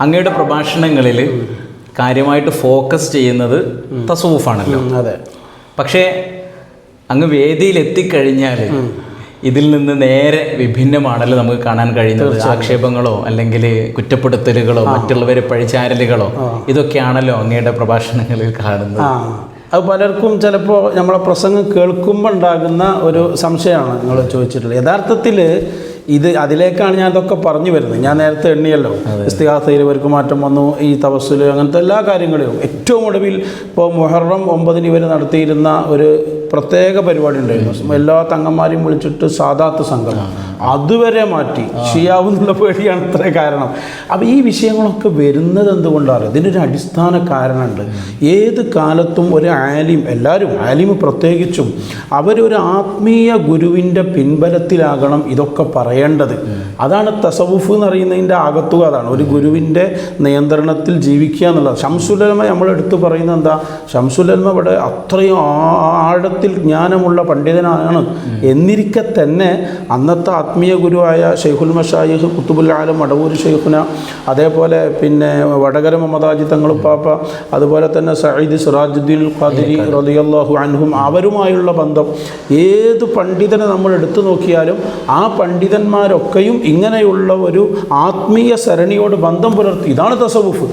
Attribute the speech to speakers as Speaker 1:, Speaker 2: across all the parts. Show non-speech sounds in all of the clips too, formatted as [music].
Speaker 1: അങ്ങയുടെ പ്രഭാഷണങ്ങളിൽ കാര്യമായിട്ട് ഫോക്കസ് ചെയ്യുന്നത് തസൂഫാണല്ലോ.
Speaker 2: അതെ.
Speaker 1: പക്ഷേ അങ്ങ് വേദിയിൽ എത്തിക്കഴിഞ്ഞാൽ ഇതിൽ നിന്ന് നേരെ വിഭിന്നമാണല്ലോ നമുക്ക് കാണാൻ കഴിയുന്നത്. ആക്ഷേപങ്ങളോ അല്ലെങ്കിൽ കുറ്റപ്പെടുത്തലുകളോ മറ്റുള്ളവരെ പഴിചാരലുകളോ ഇതൊക്കെയാണല്ലോ അങ്ങയുടെ പ്രഭാഷണങ്ങളിൽ കാണുന്നത്.
Speaker 2: അത് പലർക്കും ചിലപ്പോൾ നമ്മളെ പ്രസംഗം കേൾക്കുമ്പോൾ ഉണ്ടാകുന്ന ഒരു സംശയമാണ് നിങ്ങൾ ചോദിച്ചിട്ടുള്ളത്. യഥാർത്ഥത്തിൽ ഇത് അതിലേക്കാണ് ഞാൻ ഇതൊക്കെ പറഞ്ഞു വരുന്നത്. ഞാൻ നേരത്തെ എണ്ണിയല്ലോ. ഇസ്തിഹാസയിൽ ഇവർക്ക് മാറ്റം വന്നു ഈ തപസ്സിൽ അങ്ങനത്തെ എല്ലാ കാര്യങ്ങളും ഏറ്റവും ഒടുവിൽ ഇപ്പോൾ മുഹറം ഒമ്പതിന് ഇവർ നടത്തിയിരുന്ന ഒരു പ്രത്യേക പരിപാടി ഉണ്ടായിരുന്നു. എല്ലാ തങ്ങന്മാരെയും വിളിച്ചിട്ട് സാദാത്ത് സംഘം. അതുവരെ മാറ്റി. ചെയ്യാവുന്നുള്ള പേടിയാണ് ഇത്ര കാരണം. അപ്പോൾ ഈ വിഷയങ്ങളൊക്കെ വരുന്നത് എന്തുകൊണ്ടാണ്? ഇതിനൊരു അടിസ്ഥാന കാരണമുണ്ട്. ഏത് കാലത്തും ഒരു ആലിം എല്ലാവരും ആലിം പ്രത്യേകിച്ചും അവരൊരു ആത്മീയ ഗുരുവിന്റെ പിൻബലത്തിലാകണം ഇതൊക്കെ പറയേണ്ടത്. അതാണ് തസവുഫ് എന്ന് പറയുന്നതിന്റെ ആകത്തുക. അതാണ് ഒരു ഗുരുവിന്റെ നിയന്ത്രണത്തിൽ ജീവിക്കുക എന്നുള്ളത്. ഷംസുലമ നമ്മൾ എടുത്തു പറയുന്നത് എന്താ? ഷംസുലമ ഇവിടെ അത്രയും ആഴത്തിൽ ജ്ഞാനമുള്ള പണ്ഡിതനാണ്. എന്നിരിക്കെ തന്നെ അന്നത്തെ ആത്മീയ ഗുരുവായ ഷെയ്ഖുൽ മഷായിഹ് കുത്തുബുൽ ആലം വടവൂർ ഷെയ്ഖുന അതേപോലെ പിന്നെ വടകര മമതാജി തങ്ങളുപ്പാപ്പ അതുപോലെ തന്നെ സയ്യിദ് സിറാജുദ്ദീൻ ഖാദിരി റളിയല്ലാഹു അൻഹും അവരുമായുള്ള ബന്ധം. ഏത് പണ്ഡിതനെ നമ്മൾ എടുത്തു നോക്കിയാലും ആ പണ്ഡിതന്മാരൊക്കെയും ഇങ്ങനെയുള്ള ഒരു ആത്മീയ സരണിയോട് ബന്ധം പുലർത്തി. ഇതാണ് തസവുഫ്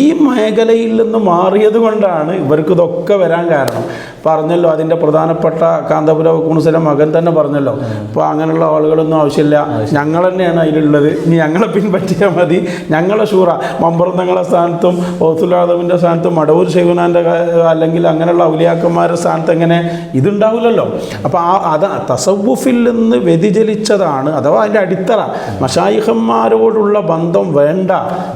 Speaker 2: ഈ മേഖലയിൽ നിന്ന് മാറിയത് കൊണ്ടാണ് ഇവർക്ക് ഇതൊക്കെ വരാൻ കാരണം. പറഞ്ഞല്ലോ അതിന്റെ പ്രധാനപ്പെട്ട കാന്തപുര കുണുസല മകൻ തന്നെ പറഞ്ഞല്ലോ. അപ്പോൾ അങ്ങനെയുള്ള ആളുകളൊന്നും ആവശ്യമില്ല. ഞങ്ങൾ തന്നെയാണ് അതിലുള്ളത്. ഇനി ഞങ്ങളെ പിൻപറ്റിയാൽ മതി. ഞങ്ങളെ ഷൂറ. മമ്പറന്നങ്ങളെ സ്ഥാനത്തും ഓസുലാദവിന്റെ സ്ഥാനത്തും മടവൂർ ശൈവനാന്റെ അല്ലെങ്കിൽ അങ്ങനെയുള്ള ഔലിയാക്കന്മാരുടെ സ്ഥാനത്ത് എങ്ങനെ? ഇതുണ്ടാവില്ലല്ലോ. അപ്പോൾ ആ അത് തസവുഫിൽ നിന്ന് വ്യതിചലിച്ചതാണ്. അഥവാ അതിന്റെ അടിത്തറ. മഷായിഹന്മാരോടുള്ള ബന്ധം വേണ്ട.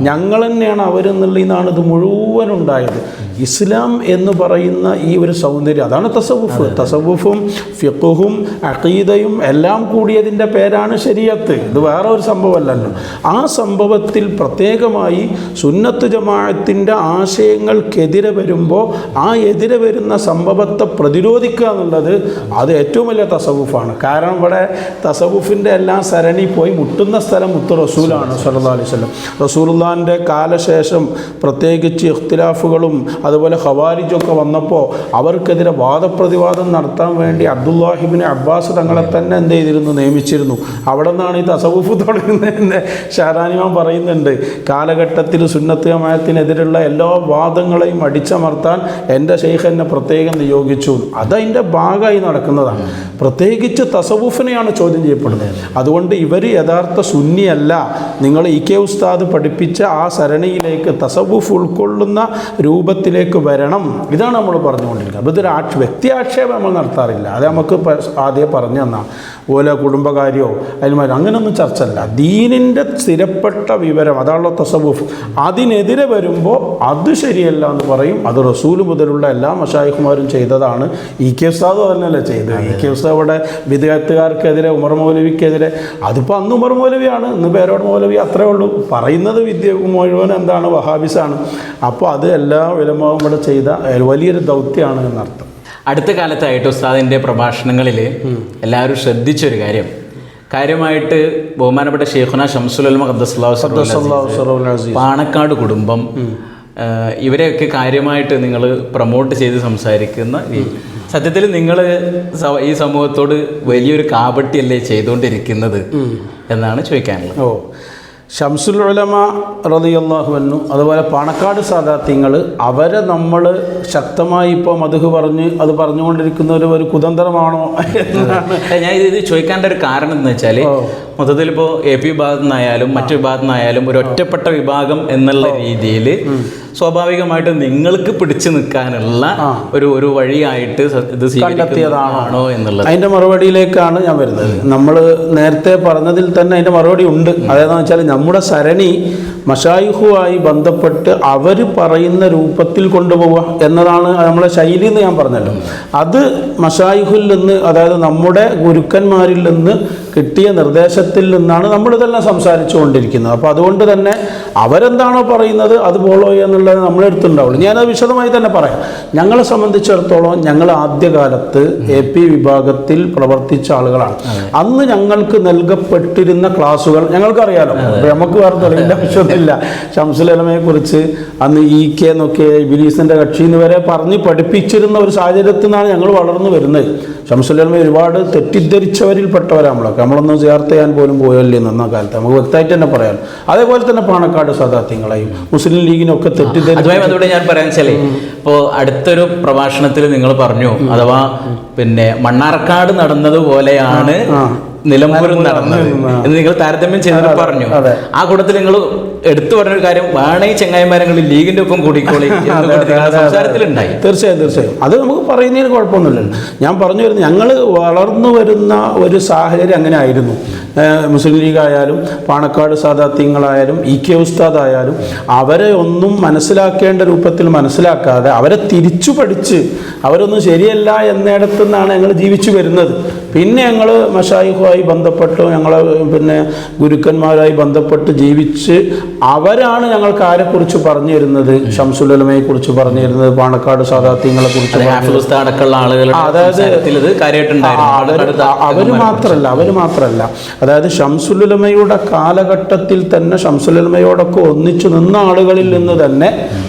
Speaker 2: ഞങ്ങൾ തന്നെയാണ് അവരെന്നുള്ളതാണ് ഇത് മുഴുവൻ ഉണ്ടായത് ഇസ്ലാം എന്ന് പറയുന്ന ഈ ഒരു സൗന്ദര്യം. അതാണ് തസവുഫ് തസവുഫും ഫിഖുഹും അഖീദയും എല്ലാം കൂടിയതിന്റെ പേരാണ് ശരീഅത്ത്. ഇത് വേറെ ഒരു സംഭവമല്ലല്ലോ. ആ സംഭവത്തിൽ പ്രത്യേകമായി സുന്നത്ത് ജമാഅത്തിന്റെ ആശയങ്ങൾക്കെതിരെ വരുമ്പോൾ ആ എതിരെ വരുന്ന സംഭവത്തെ പ്രതിരോധിക്കുക എന്നുള്ളത് അത് ഏറ്റവും വലിയ തസവുഫാണ് കാരണം ഇവിടെ തസവുഫിന്റെ എല്ലാ സരണി പോയി മുട്ടുന്ന സ്ഥലം മുത്ത് റസൂലാണ് സല്ലാ അലൈഹി സ്വലം റസൂലുള്ളാന്റെ കാലശേഷം പ്രത്യേകിച്ച് ഇഖ്തിലാഫുകളും അതുപോലെ ഹവാരിജൊക്കെ വന്നപ്പോൾ അവർക്കെതിരെ വാദപ്രതിവാദം നടത്താൻ വേണ്ടി അബ്ദുല്ലാഹിബിന് അബ്ബാസ് തങ്ങളെ തന്നെ എന്ത് ചെയ്തിരുന്നു? നിയമിച്ചിരുന്നു. അവിടെ നിന്നാണ് ഈ തസവുഫ് [laughs] തുടങ്ങുന്നതെന്ന് ഷാരാനിമാൻ പറയുന്നുണ്ട്. കാലഘട്ടത്തിൽ സുന്നത്ത് ജമാഅത്തിനെതിരുള്ള എല്ലാ വാദങ്ങളെയും അടിച്ചമർത്താൻ എന്റെ ഷെയ്ഖ് എന്നെ പ്രത്യേകം നിയോഗിച്ചു. അതതിന്റെ ഭാഗമായി നടക്കുന്നതാണ്. പ്രത്യേകിച്ച് തസവുഫിനെയാണ് ചോദ്യം ചെയ്യപ്പെടുന്നത്. അതുകൊണ്ട് ഇവർ യഥാർത്ഥ സുന്നിയല്ല. നിങ്ങൾ ഇ കെ ഉസ്താദ് പഠിപ്പിച്ച ആ സരണിയിലേക്ക് തസവുഫ് ഉൾക്കൊള്ളുന്ന രൂപത്തിലേക്ക് വരണം. ഇതാണ് നമ്മൾ പറഞ്ഞുകൊണ്ടിരിക്കുന്നത്. അപ്പോൾ ഇതൊരു ആക്ഷ വ്യക്തി ആക്ഷേപം നമ്മൾ നടത്താറില്ല. അത് നമുക്ക് ആദ്യം പറഞ്ഞു തന്നാൽ ഓല കുടുംബകാര്യമോ അതിന്മാർ അങ്ങനെയൊന്നും ചർച്ചല്ല ദീനിന്റെ സ്ഥിരപ്പെട്ട വിവരം അതാണല്ലോ തസവുഫ് അതിനെതിരെ വരുമ്പോൾ അത് ശരിയല്ല എന്ന് പറയും. അത് റസൂൽ മുതലുള്ള എല്ലാ മഷായിഖുമാരും ചെയ്തതാണ്. ഇ കെ ഉസ്താദ് തന്നെയല്ലേ ചെയ്തത്. ഇ കെ ഉസ്താദ് അവിടെ വിദ്യാർത്ഥികാർക്കെതിരെ ഉമർ മൗലവിക്കെതിരെ. അതിപ്പോൾ അന്ന് ഉമർ മൗലവിയാണ്. ഇന്ന് പേരോട് മൗലവി അത്രേ ഉള്ളൂ. പറയുന്നത് വിദ്യ മുഴുവൻ എന്താണ്? വഹാബിസാണ്. അപ്പോൾ അത് എല്ലാ വിലമാവും ഇവിടെ ചെയ്ത വലിയൊരു ദൗത്യമാണ് എന്നർത്ഥം.
Speaker 1: അടുത്ത കാലത്തായിട്ട് ഉസ്താദിന്റെ പ്രഭാഷണങ്ങളിൽ എല്ലാവരും ശ്രദ്ധിച്ചൊരു കാര്യം. കാര്യമായിട്ട് ബഹുമാനപ്പെട്ട ഷെയ്ഖുന ഷംസുലമ. പാണക്കാട് കുടുംബം ഇവരെയൊക്കെ കാര്യമായിട്ട് നിങ്ങൾ പ്രൊമോട്ട് ചെയ്ത് സംസാരിക്കുന്ന സത്യത്തിൽ നിങ്ങൾ ഈ സമൂഹത്തോട് വലിയൊരു കാപട്യല്ലേ ചെയ്തുകൊണ്ടിരിക്കുന്നത് എന്നാണ് ചോദിക്കാനുള്ളത്.
Speaker 2: ഓ. ഷംസുൽ ഉലമ റളിയല്ലാഹു അൻഹു അതുപോലെ പാണക്കാട് സാദാത്യങ്ങൾ അവരെ നമ്മൾ ശക്തമായി ഇപ്പോൾ മധുഹ് പറഞ്ഞ് അത് പറഞ്ഞുകൊണ്ടിരിക്കുന്ന ഒരു ഒരു കുതന്ത്രമാണോ
Speaker 1: ഞാൻ ഇത് ചോദിക്കാന്റെ ഒരു കാരണം എന്ന് വെച്ചാൽ മൊത്തത്തിൽ ഇപ്പോൾ എ പി വിഭാഗത്തിൽ നിന്നായാലും മറ്റു വിഭാഗത്തിൽ നിന്നായാലും ഒരു ഒറ്റപ്പെട്ട വിഭാഗം എന്നുള്ള രീതിയിൽ സ്വാഭാവികമായിട്ട് നിങ്ങൾക്ക് പിടിച്ചു നിൽക്കാനുള്ള ഒരു ഒരു വഴിയായിട്ട് ഇത് കണ്ടെത്തിയതാണോ? എന്നുള്ളത്.
Speaker 2: അതിന്റെ മറുപടിയിലേക്കാണ് ഞാൻ വരുന്നത്. നമ്മൾ നേരത്തെ പറഞ്ഞതിൽ തന്നെ അതിന്റെ മറുപടി ഉണ്ട്. അതേതാണെന്ന് വെച്ചാൽ നമ്മുടെ സരണി മഷായുഹുമായി ബന്ധപ്പെട്ട് അവർ പറയുന്ന രൂപത്തിൽ കൊണ്ടുപോവുക എന്നതാണ് നമ്മളെ ശൈലി എന്ന് ഞാൻ പറഞ്ഞല്ലോ. അത് മഷായുഹിൽ നിന്ന് അതായത് നമ്മുടെ ഗുരുക്കന്മാരിൽ നിന്ന് കിട്ടിയ നിർദ്ദേശത്തിൽ നിന്നാണ് നമ്മളിതെല്ലാം സംസാരിച്ചു കൊണ്ടിരിക്കുന്നത് അപ്പോൾ അതുകൊണ്ട് തന്നെ അവരെന്താണോ പറയുന്നത് അത് ഫോളോ എന്നുള്ളത് നമ്മളെ അടുത്തുണ്ടാവുള്ളൂ ഞാനത് വിശദമായി തന്നെ പറയാം. ഞങ്ങളെ സംബന്ധിച്ചിടത്തോളം ഞങ്ങൾ ആദ്യകാലത്ത് എ പി വിഭാഗത്തിൽ പ്രവർത്തിച്ച ആളുകളാണ്. അന്ന് ഞങ്ങൾക്ക് നൽകപ്പെട്ടിരുന്ന ക്ലാസ്സുകൾ ഞങ്ങൾക്കറിയാലോ. നമുക്ക് വേറെ തുടങ്ങിയ ആവശ്യമൊന്നുമില്ല. ഷംസുലമയെ കുറിച്ച് അന്ന് ഇ കെ എന്നൊക്കെ ബിലീസിന്റെ കക്ഷി എന്ന് വരെ പറഞ്ഞ് പഠിപ്പിച്ചിരുന്ന ഒരു സാഹചര്യത്തിൽ നിന്നാണ് ഞങ്ങൾ വളർന്നു വരുന്നത്. ഷംസുലമ ഒരുപാട് തെറ്റിദ്ധരിച്ചവരിൽപ്പെട്ടവരാണ് നമ്മളൊക്കെ. നമ്മളൊന്നും ചേർത്ത് ചെയ്യാൻ പോലും പോയല്ലേ നിന്ന കാലത്ത്? നമുക്ക് വ്യക്തമായിട്ട് തന്നെ പറയാം. അതേപോലെ തന്നെ പാണക്കാട് സദാത്യങ്ങളെയും മുസ്ലിം ലീഗിനൊക്കെ തെറ്റിദ്ധരിച്ചു
Speaker 1: ബന്ധപ്പെട്ട് ഞാൻ പറയാൻ വെച്ചാലേ ഇപ്പോൾ അടുത്തൊരു പ്രഭാഷണത്തിൽ നിങ്ങൾ പറഞ്ഞു അഥവാ പിന്നെ മണ്ണാർക്കാട് നടന്നതുപോലെയാണ് നിലമ്പൂരും നടന്നത്. എന്ന് നിങ്ങൾ താരതമ്യം ചെയ്തിട്ട് പറഞ്ഞു. ആ കൂട്ടത്തിൽ നിങ്ങൾ എടുത്തു പറഞ്ഞൊരു കാര്യം വേണേ ചെങ്ങായിമാരങ്ങൾ ലീഗിന്റെ ഒപ്പം കൂടിക്കോളി സംസാരത്തിലുണ്ടായി.
Speaker 2: തീർച്ചയായും തീർച്ചയായും. അത് നമുക്ക് പറയുന്നതിന് കുഴപ്പമൊന്നുമില്ലല്ലോ. ഞാൻ പറഞ്ഞു വരുന്നത് ഞങ്ങൾ വളർന്നു വരുന്ന ഒരു സാഹചര്യം അങ്ങനെ ആയിരുന്നു. മുസ്ലിം ലീഗ് ആയാലും പാണക്കാട് സാദാത്യങ്ങളായാലും ഇ കെ ഉസ്താദ് ആയാലും അവരെ ഒന്നും മനസ്സിലാക്കേണ്ട രൂപത്തിൽ മനസ്സിലാക്കാതെ അവരെ തിരിച്ചു പഠിച്ച് അവരൊന്നും ശരിയല്ല എന്നിടത്തു നിന്നാണ് ഞങ്ങൾ ജീവിച്ചു വരുന്നത്. പിന്നെ ഞങ്ങൾ മഷായിഹുമായി ബന്ധപ്പെട്ട് ഞങ്ങളെ പിന്നെ ഗുരുക്കന്മാരായി ബന്ധപ്പെട്ട് ജീവിച്ച് അവരാണ് ഞങ്ങൾക്ക് ആരെക്കുറിച്ച് പറഞ്ഞു തരുന്നത്? ഷംസുലമയെ കുറിച്ച് പറഞ്ഞു തരുന്നത് പാണക്കാട് സാദാത്യങ്ങളെ കുറിച്ച്
Speaker 1: അടക്കമുള്ള
Speaker 2: അതായത് അവർ മാത്രല്ല അവർ ആ, അതായത് ഷംസുലുലമയുടെ കാലഘട്ടത്തിൽ തന്നെ ഷംസുലുലമയോടൊക്കെ ഒന്നിച്ചു നിന്ന ആളുകളിൽ നിന്ന് തന്നെ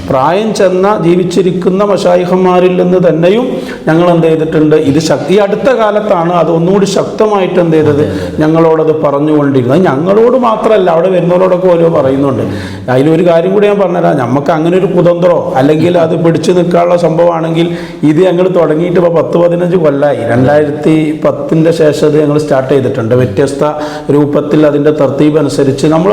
Speaker 2: പ്രായം ചെന്ന ജീവിച്ചിരിക്കുന്ന മഷായിഹന്മാരിൽ നിന്ന് തന്നെയും ഞങ്ങൾ എന്ത് ചെയ്തിട്ടുണ്ട്? ഇത് ശക്തി അടുത്ത കാലത്താണ് അത് ഒന്നുകൂടി ശക്തമായിട്ട് എന്ത് ചെയ്തത്? ഞങ്ങളോടത് പറഞ്ഞുകൊണ്ടിരുന്നത്. ഞങ്ങളോട് മാത്രമല്ല അവിടെ വരുന്നവരോടൊക്കെ ഓരോ പറയുന്നുണ്ട്. അതിലൊരു കാര്യം കൂടി ഞാൻ പറഞ്ഞുതരാം. നമുക്ക് അങ്ങനെ ഒരു കുതന്ത്രോ അല്ലെങ്കിൽ അത് പിടിച്ചു നിൽക്കാനുള്ള സംഭവമാണെങ്കിൽ ഇത് ഞങ്ങൾ തുടങ്ങിയിട്ട് ഇപ്പോൾ പത്ത് പതിനഞ്ച് കൊല്ലമായി രണ്ടായിരത്തി പത്തിന്റെ ശേഷം അത് ഞങ്ങൾ സ്റ്റാർട്ട് ചെയ്തിട്ടുണ്ട്. വ്യത്യസ്ത രൂപത്തിൽ അതിന്റെ തർത്തീബ് അനുസരിച്ച് നമ്മൾ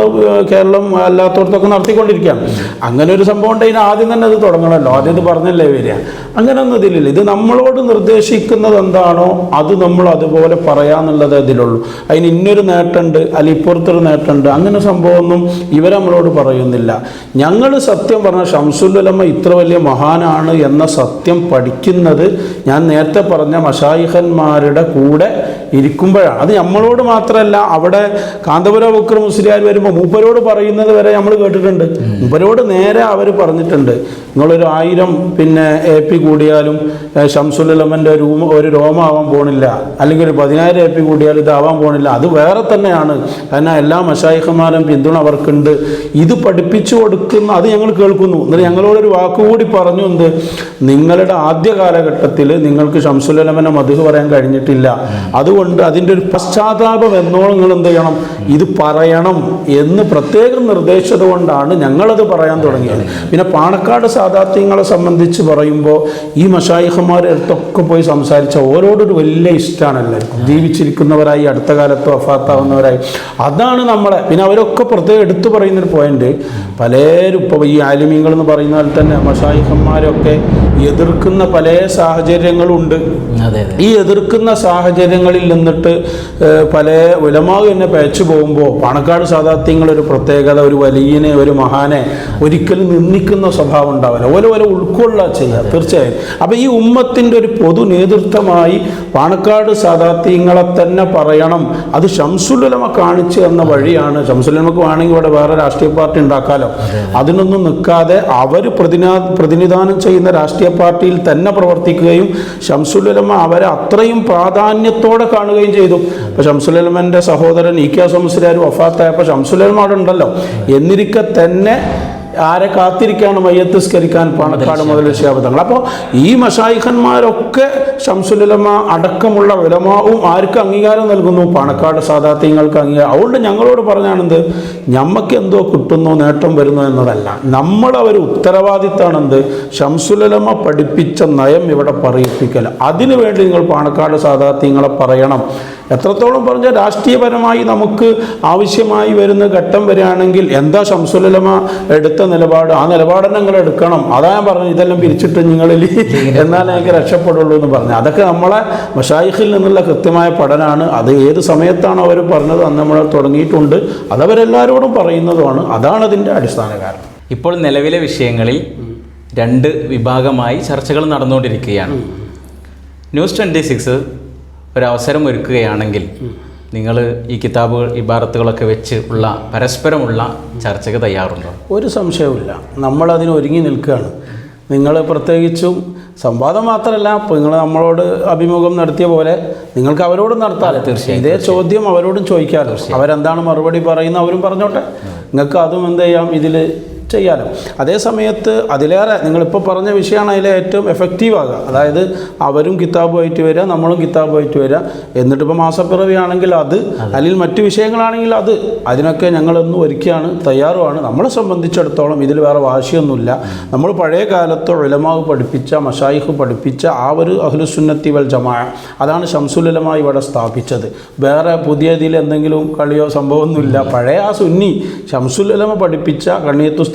Speaker 2: കേരളം അല്ലാത്തടത്തൊക്കെ നടത്തിക്കൊണ്ടിരിക്കുകയാണ്. അങ്ങനെ ഒരു സംഭവം ഉണ്ടെങ്കിൽ ആദ്യം തന്നെ അത് തുടങ്ങണമല്ലോ. ആദ്യം ഇത് പറഞ്ഞല്ലേ വരിക. അങ്ങനെയൊന്നും ഇതിലില്ല. ഇത് നമ്മളോട് നിർദ്ദേശിക്കുന്നത് എന്താണോ അത് നമ്മൾ അതുപോലെ പറയാന്നുള്ളത് ഇതിലുള്ളൂ. അതിന് ഇന്നൊരു നേട്ടമുണ്ട് അല്ലെങ്കിൽ ഇപ്പുറത്തൊരു നേട്ടമുണ്ട്. അങ്ങനെ സംഭവമൊന്നും ഇവർ നമ്മളോട് പറയുന്നില്ല. ഞങ്ങൾ സത്യം പറഞ്ഞ ഷംസുല്ലമ്മ ഇത്ര വലിയ മഹാനാണ് എന്ന സത്യം പഠിക്കുന്നത് ഞാൻ നേരത്തെ പറഞ്ഞ മഷായിഹന്മാരുടെ കൂടെ ഇരിക്കുമ്പോഴാണ്. അത് നമ്മളോട് മാത്രമല്ല അവിടെ കാന്തപുര ബുക്കർ വരുമ്പോൾ മൂപ്പരോട് പറയുന്നത് വരെ നമ്മൾ കേട്ടിട്ടുണ്ട്. മൂപ്പരോട് നേരെ അവർ പറഞ്ഞിട്ടുണ്ട്. നിങ്ങളൊരു ആയിരം പിന്നെ എ പി കൂടിയാലും ഷംസുലമന്റെ ഒരു രൂമ ഒരു രോമാവാൻ പോണില്ല. അല്ലെങ്കിൽ ഒരു പതിനായിരം എ പി കൂടിയാലും ഇതാവാൻ പോണില്ല. അത് വേറെ തന്നെയാണ്. കാരണം എല്ലാ മഷായിഹന്മാരും പിന്തുണ അവർക്കുണ്ട്. ഇത് പഠിപ്പിച്ചു കൊടുക്കുന്ന അത് ഞങ്ങൾ കേൾക്കുന്നു. എന്നിട്ട് ഞങ്ങളോടൊരു വാക്കുകൂടി പറഞ്ഞു എന്ത്? നിങ്ങളുടെ ആദ്യ കാലഘട്ടത്തിൽ നിങ്ങൾക്ക് ഷംസുലമനെ മധു പറയാൻ കഴിഞ്ഞിട്ടില്ല. അതുകൊണ്ട് അതിന്റെ ഒരു പശ്ചാത്താപം എന്നോളം നിങ്ങൾ എന്ത് ചെയ്യണം? ഇത് പറയണം എന്ന് പ്രത്യേകം നിർദ്ദേശിച്ചത് കൊണ്ടാണ് ഞങ്ങളത് പറയാൻ തുടങ്ങിയത്. പിന്നെ പാണക്കാട് സാധാർത്ഥ്യങ്ങളെ സംബന്ധിച്ച് പറയുമ്പോൾ ഈ മഷായിഹന്മാരെ അടുത്തൊക്കെ പോയി സംസാരിച്ച ഓരോടൊരു വലിയ ഇഷ്ടമാണ് എല്ലാവർക്കും. ജീവിച്ചിരിക്കുന്നവരായി അടുത്ത കാലത്ത് വഫാത്താവുന്നവരായി. അതാണ് നമ്മളെ. പിന്നെ അവരൊക്കെ പ്രത്യേകം എടുത്തു പറയുന്നൊരു പോയിന്റ് പലരും ഇപ്പോൾ ഈ ആലിമീങ്ങൾ എന്ന് പറയുന്ന പോലെ തന്നെ മഷായിഹന്മാരൊക്കെ എതിർക്കുന്ന പല സാഹചര്യങ്ങളുണ്ട്. ഈ എതിർക്കുന്ന സാഹചര്യങ്ങളിൽ നിന്നിട്ട് പല ഉലമാവ് തന്നെ പേച്ചു പോകുമ്പോൾ പണക്കാട് സാധാത്യങ്ങൾ ഒരു പ്രത്യേകത ഒരു വലിയനെ ഒരു മഹാനെ ഒരിക്കലും നിന്ദിക്കുന്ന സ്വഭാവം ഉണ്ടാവില്ല. ഓരോ ഓരോ ഉൾക്കൊള്ള ചെയ്യുക തീർച്ചയായും. അപ്പം ഈ ഉമ്മത്തിന്റെ ഒരു പൊതു നേതൃത്വമായി പാണക്കാട് സാധാത്യങ്ങളെ തന്നെ പറയണം. അത് ഷംസുലുലമ കാണിച്ചു തന്ന വഴിയാണ്. ഷംസുലുലമക്ക് വേണമെങ്കിൽ ഇവിടെ വേറെ രാഷ്ട്രീയ പാർട്ടി ഉണ്ടാക്കാലോ. അതിനൊന്നും നിൽക്കാതെ അവർ പ്രതിനാ പ്രതിനിധാനം ചെയ്യുന്ന രാഷ്ട്രീയ പാർട്ടിയിൽ തന്നെ പ്രവർത്തിക്കുകയും ഷംസുലുലമ അവരെ അത്രയും പ്രാധാന്യത്തോടെ കാണുകയും ചെയ്തു. ഷംസുൽ ഷംസുലുലമന്റെ സഹോദരൻ ഇ കെ സംസ്കാർ വഫാത്തായപ്പോൾ ഷംസുലുലമ അവിടെ ഉണ്ടല്ലോ. എന്നിരിക്കെ തന്നെ ആരെ കാത്തിരിക്കാണ് മയ്യത്തിസ്കരിക്കാൻ പാണക്കാട് മുതൽ ശാബദങ്ങൾ അപ്പോൾ ഈ മഷായിഖന്മാരൊക്കെ ശംസുലമ അടക്കമുള്ള ഉലമാവും ആർക്ക് അംഗീകാരം നൽകുന്നു? പാണക്കാട് സാധാത്യങ്ങൾക്ക് അംഗീകാരം. അതുകൊണ്ട് ഞങ്ങളോട് പറഞ്ഞാണെന്ത്? ഞമ്മക്ക് എന്തോ കിട്ടുന്നു നേട്ടം വരുന്നു എന്നതല്ല. നമ്മളവർ ഉത്തരവാദിത്തമാണെന്ത് ശംസുലമ പഠിപ്പിച്ച നയം ഇവിടെ പറയിപ്പിക്കൽ അതിനു വേണ്ടി നിങ്ങൾ പാണക്കാട് സാധാത്യങ്ങളെ പറയണം. എത്രത്തോളം പറഞ്ഞാൽ രാഷ്ട്രീയപരമായി നമുക്ക് ആവശ്യമായി വരുന്ന ഘട്ടം വരികയാണെങ്കിൽ എന്താ ശംസുലമ എടുത്ത നിലപാട്? ആ നിലപാട് നിങ്ങൾ എടുക്കണം. അതാ ഞാൻ പറഞ്ഞു ഇതെല്ലാം പിരിച്ചിട്ട് നിങ്ങളിൽ എന്നാലേ എനിക്ക് രക്ഷപ്പെടുള്ളൂ എന്ന് പറഞ്ഞു അതൊക്കെ നമ്മളെ മഷായിഖിൽ നിന്നുള്ള കൃത്യമായ പഠനമാണ് അത് ഏത് സമയത്താണ് അവർ പറഞ്ഞത്? അന്ന് നമ്മൾ തുടങ്ങിയിട്ടുണ്ട്. അതവരെല്ലാവരോടും പറയുന്നതുമാണ്. അതാണ് അതിന്റെ അടിസ്ഥാന കാരണം.
Speaker 1: ഇപ്പോൾ നിലവിലെ വിഷയങ്ങളിൽ രണ്ട് വിഭാഗമായി ചർച്ചകൾ നടന്നുകൊണ്ടിരിക്കുകയാണ്. ന്യൂസ് ട്വന്റി സിക്സ് ഒരവസരം ഒരുക്കുകയാണെങ്കിൽ നിങ്ങൾ ഈ കിതാബുകൾ ഇബാറത്തുകളൊക്കെ വെച്ച് ഉള്ള പരസ്പരമുള്ള ചർച്ചയ്ക്ക് തയ്യാറുണ്ടോ?
Speaker 2: ഒരു സംശയവുമില്ല. നമ്മളതിന് ഒരുങ്ങി നിൽക്കുകയാണ്. നിങ്ങൾ പ്രത്യേകിച്ചും സംവാദം മാത്രമല്ല ഇപ്പോൾ നിങ്ങൾ നമ്മളോട് അഭിമുഖം നടത്തിയ പോലെ നിങ്ങൾക്ക് അവരോടും നടത്താം
Speaker 1: തീർച്ചയായും,
Speaker 2: ഇതേ ചോദ്യം അവരോടും ചോദിക്കാറ് അവരെന്താണ് മറുപടി പറയുന്നത് അവരും പറഞ്ഞോട്ടെ. നിങ്ങൾക്ക് അതും എന്ത് ചെയ്യാം? ഇതിൽ ചെയ്യാലോ അതേ സമയത്ത് അതിലേറെ നിങ്ങളിപ്പോൾ പറഞ്ഞ വിഷയമാണ് അതിലെ ഏറ്റവും എഫക്റ്റീവ് ആകുക അതായത് അവരും കിതാബുമായിട്ട് വരിക നമ്മളും കിതാബുമായിട്ട് വരിക എന്നിട്ടിപ്പോൾ മാസപ്പിറവിയാണെങ്കിൽ അത് അല്ലെങ്കിൽ മറ്റു വിഷയങ്ങളാണെങ്കിൽ അത്. അതിനൊക്കെ ഞങ്ങളൊന്നും ഒരുക്കിയാണ് തയ്യാറുമാണ്. നമ്മളെ സംബന്ധിച്ചിടത്തോളം ഇതിൽ വേറെ വാശിയൊന്നുമില്ല. നമ്മൾ പഴയ കാലത്ത് ഉലമാവ് പഠിപ്പിച്ച മഷായിഹ് പഠിപ്പിച്ച ആ ഒരു അഹ്ലുസുന്നത്തി വൽ ജമാ അതാണ് ശംസുലമായി ഇവിടെ സ്ഥാപിച്ചത്. വേറെ പുതിയ ഇതിൽ എന്തെങ്കിലും കളിയോ സംഭവമൊന്നുമില്ല. പഴയ ആ സുന്നി ശംസുലമ പഠിപ്പിച്ച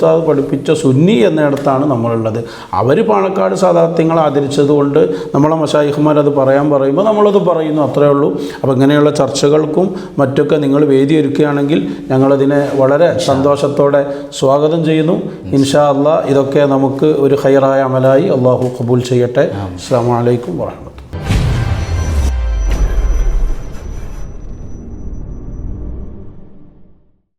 Speaker 2: കണ്ണിയത്തുസ്താദ് പഠിപ്പിച്ച സുന്നി എന്നിടത്താണ് നമ്മളുള്ളത്. അവർ പാണക്കാട് സാധാത്യങ്ങളെ ആദരിച്ചതുകൊണ്ട് നമ്മളെ മഷായിഹ്മാരത് അത് പറയാൻ പറയുമ്പോൾ നമ്മളത് പറയുന്നു അത്രയേ ഉള്ളൂ. അപ്പോൾ ഇങ്ങനെയുള്ള ചർച്ചകൾക്കും മറ്റൊക്കെ നിങ്ങൾ വേദി ഒരുക്കുകയാണെങ്കിൽ ഞങ്ങളതിനെ വളരെ സന്തോഷത്തോടെ സ്വാഗതം ചെയ്യുന്നു. ഇൻഷാ അള്ളാ ഇതൊക്കെ നമുക്ക് ഒരു ഹൈറായ അമലായി അള്ളാഹു കബൂൽ ചെയ്യട്ടെ. അസ്സാം വലൈക്കും വാഹമത്ത്